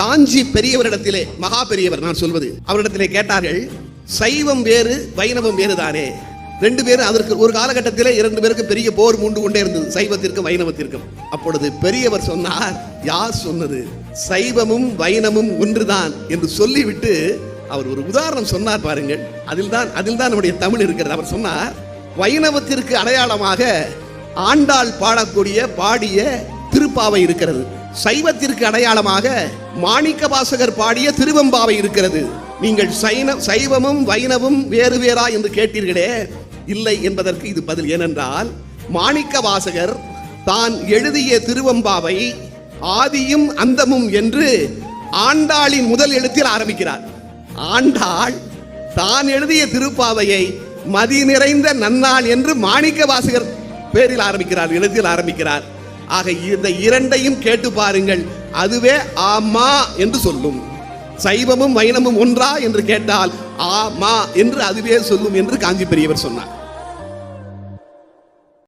காஞ்சி பெரியவரிடத்திலே மகா பெரியவர் நான் சொல்வது. அவரிடத்திலே கேட்டார்கள் சைவம் வேறு வைணவம் வேறு தானே? ரெண்டு பேரும் அதற்கு ஒரு காலகட்டத்திலே இரண்டு பேருக்கு பெரிய போர் மூண்டு கொண்டே இருந்தது சைவத்திற்கும் வைணவத்திற்கும். அப்பொழுது பெரியவர் சொன்னார் யார் சொன்னது? சைவமும் வைணமும் ஒன்றுதான். என்று சொல்லிவிட்டு அவர் ஒரு உதாரணம் சொன்னார் பாருங்கள். அதில் தான் அதில் தான் நம்முடைய தமிழ் இருக்கிறது. அவர் சொன்னார் வைணவத்திற்கு அடையாளமாக ஆண்டாள் பாடக்கூடிய பாடிய திருப்பாவை இருக்கிறது. சைவத்திற்கு அடையாளமாக மாணிக்க வாசகர் பாடிய திருவெம்பாவை இருக்கிறது. நீங்கள் சைன சைவமும் வைணவும் வேறு வேறா என்று கேட்டீர்களே. இல்லை என்பதற்கு இது பதில். ஏனென்றால் மாணிக்க வாசகர் தான் எழுதிய திருவெம்பாவை ஆதியும் அந்தமும் என்று ஆண்டாளின் முதல் எழுத்தில் ஆரம்பிக்கிறார். ஆண்டாள் தான் எழுதிய திருப்பாவையை மதி நிறைந்த நன்னாள் என்று மாணிக்க வாசகர் பேரில் ஆரம்பிக்கிறார் எழுத்தில் ஆரம்பிக்கிறார். ஆக இந்த இரண்டையும் கேட்டு பாருங்கள். அதுவே ஆமா என்று சொல்லும். சைவமும் வைணமும் ஒன்றா என்று கேட்டால் ஆமா என்று அதுவே சொல்லும் என்று காஞ்சி பெரியவர் சொன்னார்.